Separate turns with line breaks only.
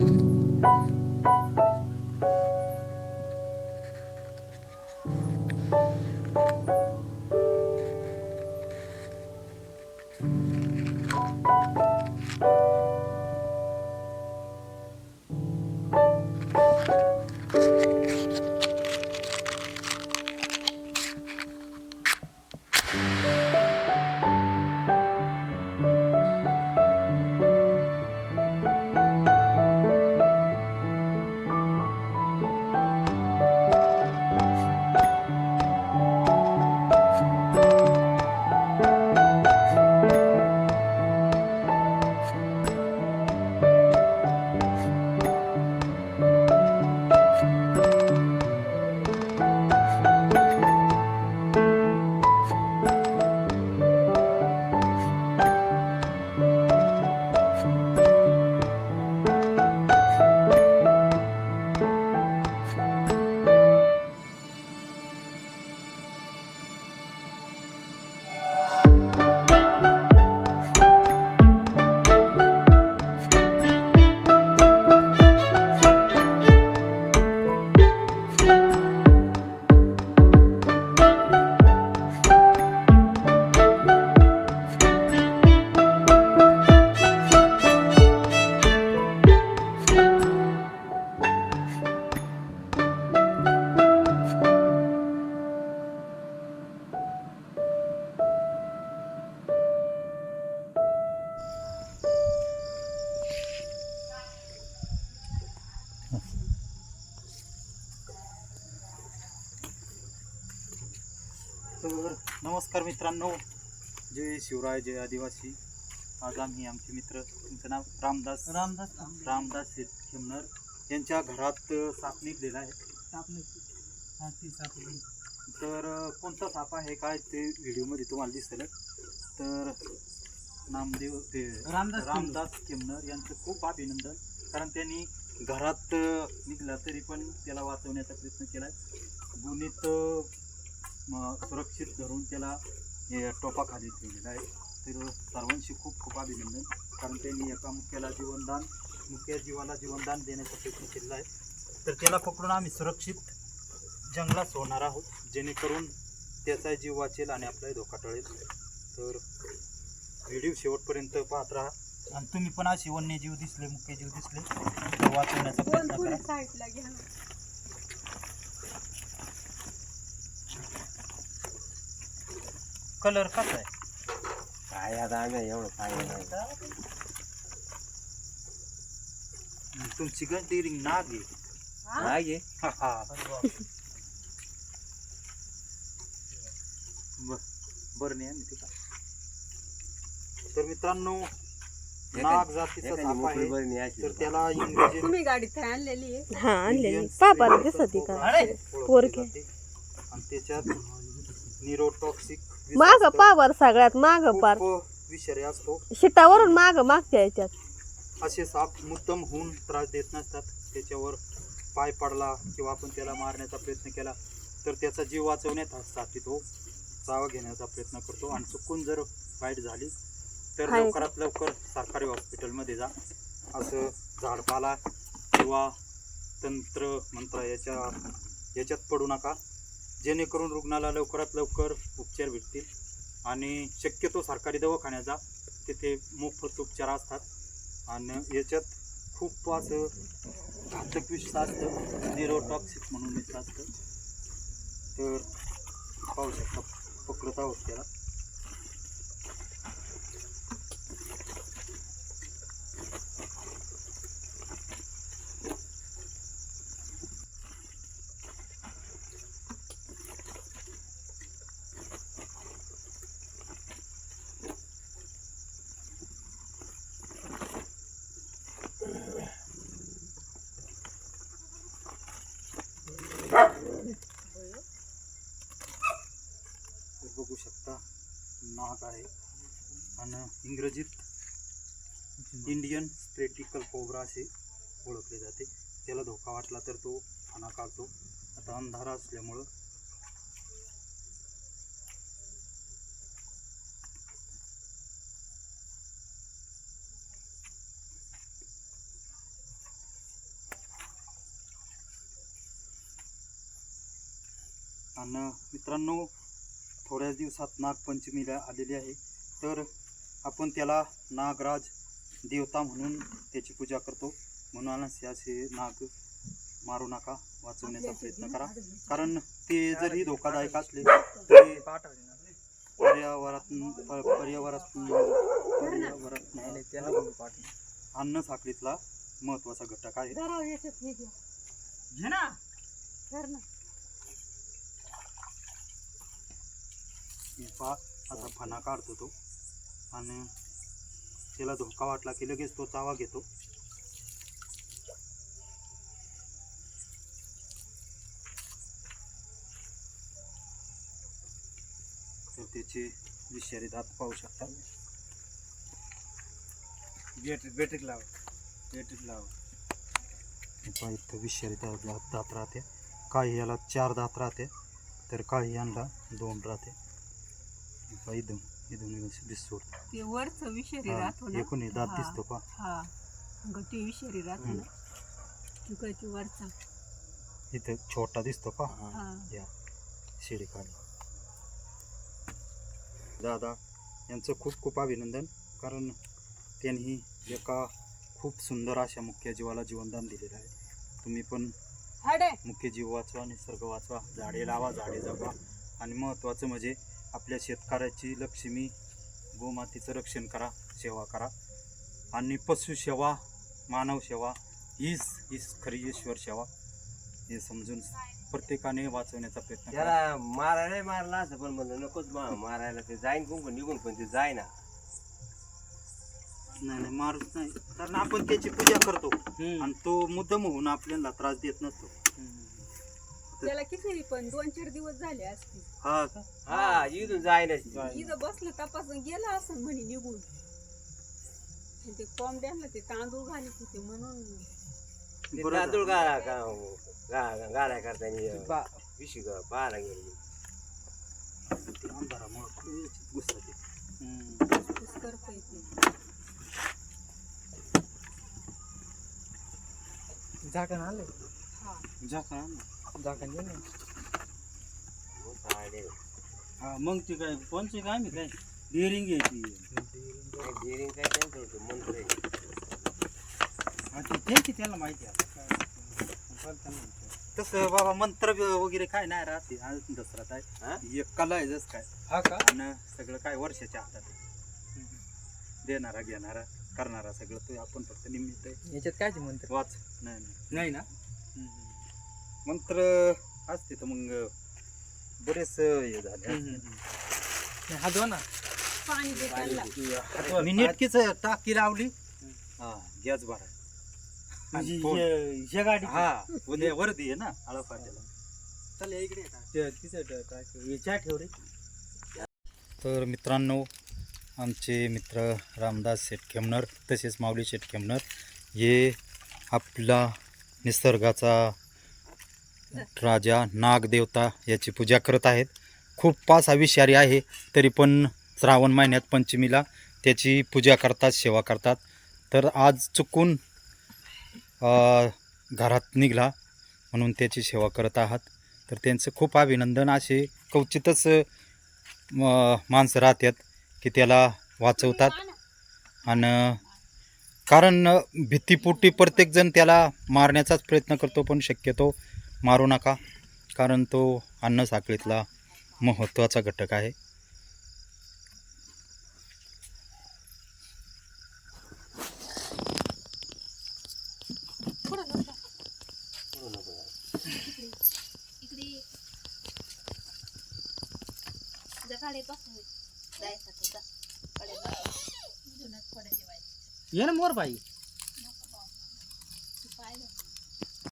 you तर नमस्कार मित्रांनो. जय शिवराय जय आदिवासी. आज आम्ही आमचे मित्र तुमचं नाव रामदास.
रामदास
रामदास खेमनर यांच्या घरात साप निघलेला आहे.
सापले हा ती सापली
तर कोणता साप आहे काय ते व्हिडिओमध्ये तुम्हाला दिसेल. तर नामदेव ते
रामदास
रामदास खेमनर यांचं खूप अभिनंदन. कारण त्यांनी घरात निघला तरी पण त्याला वाचवण्याचा प्रयत्न केला गुणित सुरक्षित धरून त्याला टोपाखाली ठेवलेला आहे. तर सर्वांशी खूप खूप अभिनंदन. कारण त्यांनी एका मुख्याला जीवनदान मुख्य जीवाला जीवनदान देण्याचा प्रयत्न केलेला आहे. तर त्याला पकडून आम्ही सुरक्षित जंगलात सोडणार आहोत. जेणेकरून त्याचा जीव वाचेल आणि आपलाही धोका टळेल. तर व्हिडिओ शेवटपर्यंत पाहत राहा. आणि तुम्ही पण असे वन्यजीव दिसले मुख्य जीव दिसले तर वाचवण्याचा प्रयत्न करा. कलर कसा आहे?
काय आता आम्ही एवढं नाही
तुमची गणती रिंग नाग आहे.
मागे
हा, हा. ब- बरं नाही आहे तर मित्रांनो नाग जातीचा
एखादी
साप
मोकळी
आहे.
बरणी अशी
तर त्याला इंग्रजी
तुम्ही गाडीत आणलेली आहे.
हा आणलेली पापाला का पोरके.
आणि त्याच्यात निरोटॉक्सिक
माग. पावर सगळ्यात माग पार.
खूप विषारी असतो.
शिटावरून माग मागच्या याच्यात
असे साप मुद्दम होऊन त्रास देत नसतात. त्याच्यावर पाय पडला किंवा आपण त्याला मारण्याचा प्रयत्न केला तर त्याचा जीव वाचवण्यात हा साथी तो चावा घेण्याचा प्रयत्न करतो. आणि चुकून जर फाईट झाली तर
हाय.
लवकरात लवकर सरकारी हॉस्पिटलमध्ये जा. असं झाडपाला किंवा तंत्र मंत्र याच्या याच्यात पडू नका. जेणेकरून रुग्णाला लवकरात लवकर उपचार भेटतील. आणि शक्यतो सरकारी दवाखान्याचा तिथे मोफत उपचार असतात. आणि याच्यात खूप असं घातक विष असतं. निरोटॉक्सिक म्हणून विष असतं. तर पाहू शकता पकडत आहोत त्याला महाग आहे. आणि इंग्रजीत इंडियन स्प्रेटिकल कोबरा असे ओळखले जाते. त्याला धोका वाटला तर तो खाना काढतो आता अंधारा असल्यामुळं आणि मित्रांनो थोड्याच दिवसात नागपंचमीला आलेली आहे. तर आपण त्याला नागराज देवता म्हणून त्याची पूजा करतो. म्हणून असे नाग मारू नका वाचवण्याचा प्रयत्न करा. कारण ते जरी धोकादायक असले तरी पर्यावरात पर्यावरात पर्यावरात अन्न साखळीतला महत्त्वाचा घटक आहे. मी पहा असा फणा काढतो तो. आणि त्याला धोका वाटला की लगेच तो चावा घेतो. तर त्याचे विषारी दात पाहू शकता.
बॅटरी लाव लाव.
इथं विषारी दात दात राहते. काही याला चार दात राहते तर काही यांना दोन राहते. पहा इथून इथून दिसतो.
ते वरचं विषारी
हा,
राहतो ना?
एकूण हे दात
हा.
दिसतो पा
हा. गटी विषारी राहतो
हम्म.
ना? चुकायची वरचा.
इथं छोटा दिसतो पा
हा.
या शिडी खाली दादा यांचं खूप खूप अभिनंदन. कारण त्यांनी एका खूप सुंदर अशा मुख्य जीवाला जीवनदान दिलेलं आहे. तुम्ही पण
हाडे.
मुख्य जीव वाचवा निसर्ग वाचवा झाडे लावा झाडे जगवा आणि महत्त्वाचं म्हणजे आपल्या शेतकऱ्याची लक्ष्मी गोमातीचं रक्षण करा सेवा करा. आणि पशुसेवा मानव सेवा हीच हीच खरी ईश्वर सेवा. हे समजून प्रत्येकाने वाचवण्याचा प्रयत्न करा.
त्याला मारायला मारला असं पण म्हणलं नकोच मा मारायला ते जाईन कुंकून निघून पण ते जाईना.
नाही नाही मारूच नाही. कारण आपण त्याची पूजा करतो. आणि तो मुद्दम होऊन आपल्याला त्रास देत नसतो.
त्याला किती पण दोन चार दिवस झाले असते
हा का
हा इथून
इथं बसलं तपासून गेला असं म्हणे निघून. आणि ते कोंबड्यांना ते तांदूळ घालीत होते म्हणून.
बरं झालं.
तांदूळ गाळा का गाड्या करताना विशी पाहायला गेली.
अंधारामुळं खूप
करता येते
झाकण आले
हा.
जा का ना.
झाकण ना
हा मग ती काय कोणची काय? मी काय डिअरिंग घ्यायची
डेअरिंग काय त्यांचं होतं मंत्र आहे.
हा ती त्यांची त्याला माहिती आहे. तसं बाबा मंत्र वगैरे काय नाही राहते आज दसऱ्यात
हा?
आहे एक कला आहे जस काय.
हा का?
आणि सगळं काय वर्षाच्या हातात. देणारा घेणारा करणारा सगळं तो आपण फक्त निमित्त आहे.
याच्यात काय म्हणते
वाच. नाही नाही.
नाही ना?
मंत्र असते तर मग बरेच हे झाले.
हा दो ना?
पाणी दे त्यांना
मी नेटकीच टाकी लावली. हा गॅस भरा. आणि फोन.
हे गाडी.
हा उद्या वरती आहे ना आळपाट्याला
चल या इकडे तिचं चहा ठेव रे.
तर मित्रांनो आमचे मित्र रामदास शेठ खेमनर तसेच माऊली शेठ खेमनर हे आपला निसर्गाचा राजा नागदेवता याची पूजा करत आहेत. खूप पाच विषारी आहे तरी पण श्रावण महिन्यात पंचमीला त्याची पूजा करतात सेवा करतात. तर आज चुकून घरात निघला म्हणून त्याची सेवा करत आहात. तर त्यांचं खूप अभिनंदन. असे क्वचितच माणसं राहतात की त्याला वाचवतात. आणि कारण भीतीपोटी प्रत्येकजण त्याला मारण्याचाच प्रयत्न करतो पण शक्यतो मारू नका कारण तो अन्न साखळीतला महत्त्वाचा घटक आहे.
ये ना मोर
भाई।